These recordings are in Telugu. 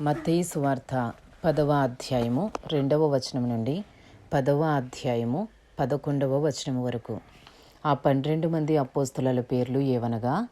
మత్తయి సువార్త పదవ అధ్యాయము రెండవ వచనం నుండి పదవ అధ్యాయము పదకొండవ వచనం వరకు. ఆ పన్నెండు మంది అపోస్తుల పేర్లు ఏవనగా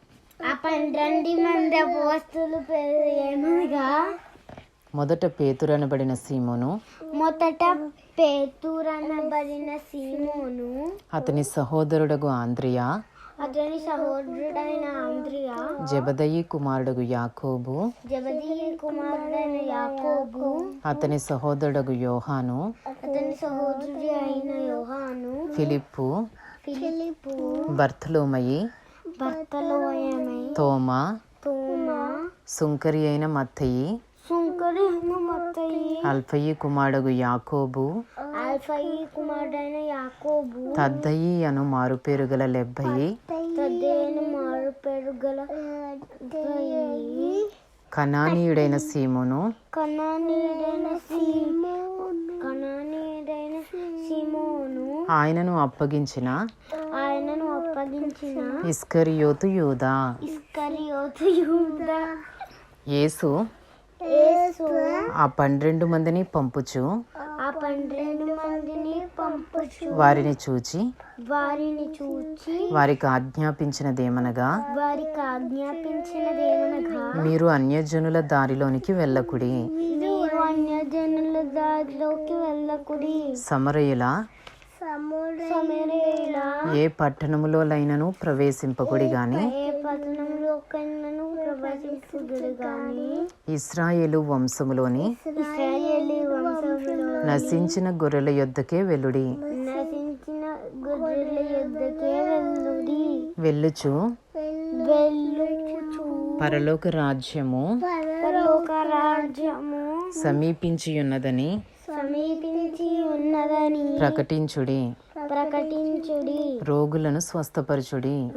మొదట పేతురనబడిన సీమోను. మొదట పేతురనబడిన సీమోను. అతని సహోదరుడగు ఆంద్రియా. అతని సహోదరుడైన ఆంద్రియా జబదయి కుమారుడగు యాకోబు జబదీ కుమారుడైన యాకోబు అతని సహోదరుడగు యోహాను అతని సహోదరుడి అయిన యోహాను ఫిలిప్పు ఫిలిపు బర్తలోమయి భర్తలోయమై తోమా తోమా సుంకరి అయిన మత్తయి సుంకరిను మత్తయి అల్ఫయి కుమారుడగు యాకోబు తద్దయి అను మారుపేరు గల లెబ్బయి. కనానీయుడైన సీమోను. కణానీయుడైన సీమో కణానీయుడైన సీమోను. ఆయనను అప్పగించిన. ఆయనను అప్పగించిన. ఇస్కరియోతు యూదా. ఇస్కరియోతు యూదా. యేసు యేసు ఆ పన్నెండు మందిని పంపుచు. ఆ పన్నెండు వారిని చూచి వారిని చూచి వారికి ఆజ్ఞాపించినదేమనగా వారికి ఆజ్ఞాపించినదేమనగా మీరు అన్యజనుల దారిలోనికి వెళ్ళకుడి. మీరు అన్యజనుల దారిలోకి వెళ్ళకుడి. సమరయుల ఏ పట్టణములోనైనను ప్రవేశింపకుడి గాని ఇస్రాయేలు వంశములోని నశించిన గొర్రెల యొద్దకే వెలుడి నశించిన గొర్రెల వెళ్ళుచు. వెళ్ళుచు. పరలోక రాజ్యము పరలోక రాజ్యము సమీపించి ఉన్నదని సమీపించి ఉన్నదని ప్రకటించుడి. ప్రకటించుడి. రోగులను స్వస్థపరచుడి.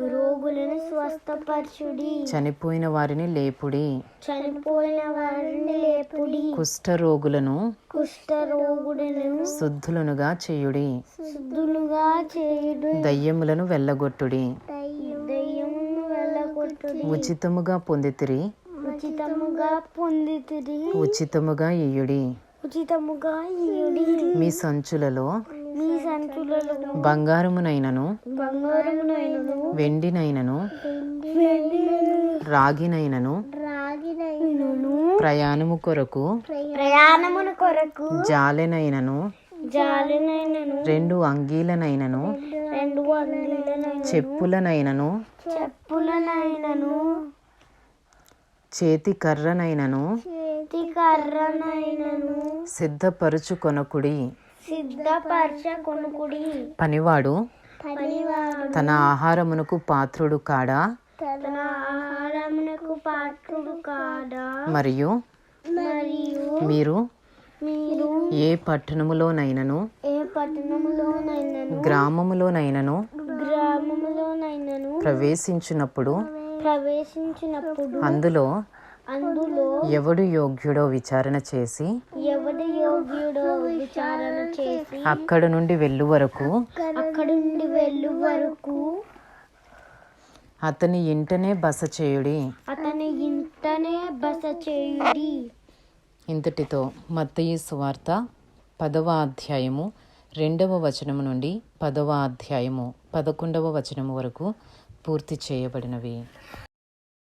రోగులను స్వస్థపరచుడి. చనిపోయిన వారిని లేపుడి. చనిపోయిన వారిని లేపుడి. కుష్ఠ రోగులను కుష్ఠ రోగులను శుద్ధులనుగా చేయుడి. శుద్ధులుగా చేయుడు. దయ్యములను వెళ్ళగొట్టుడి. దయ్యమును వెళ్ళగొట్టుడి. ఉచితముగా పొందితిరి. ఉచితముగా పొందితిరి. ఉచితముగా ఇయ్యుడి ఉచితముగా ఇయుడి మీ సంచులలో మీ సంచులలో బంగారమునైనను బంగారమునైనను వెండినైనను వెండినను రాగినైనను రాగినైనను ప్రయాణము కొరకు ప్రయాణమున కొరకు జాలెనైనను జాలినైనను రెండు అంగీలనైనను రెండు చెప్పులనైనను చెప్పులనైనను చేతి కర్రనైనను చేతి కర్రనైనను సిద్ధపరుచు కొనకుడి సిద్ధపరచ కొనుకుడి. పనివాడు తన ఆహారమునకు పాత్రుడు కాడా? తన ఆహారమునకు పాత్రుడు కాదా మరియు మీరు మీరు ఏ పట్టణములోనైనను? ఏ పట్టణంలోనైనను గ్రామములోనైనను? గ్రామములోనైనను? ప్రవేశించినప్పుడు ప్రవేశించినప్పుడు అందులో అందులో ఎవడు యోగ్యుడో విచారణ చేసి ఎవడి యోగ్యుడో విచారణ చేసి అక్కడ నుండి వెళ్ళు వరకు అక్కడి నుండి వెళ్ళు వరకు అతని ఇంటనే బస చేయుడి. అతని ఇంటనే బస చేయుడి. ఇంతటితో మత్తయి సువార్త పదవ అధ్యాయము రెండవ వచనము నుండి పదవ అధ్యాయము పదకొండవ వచనము వరకు పూర్తి చేయబడినవి.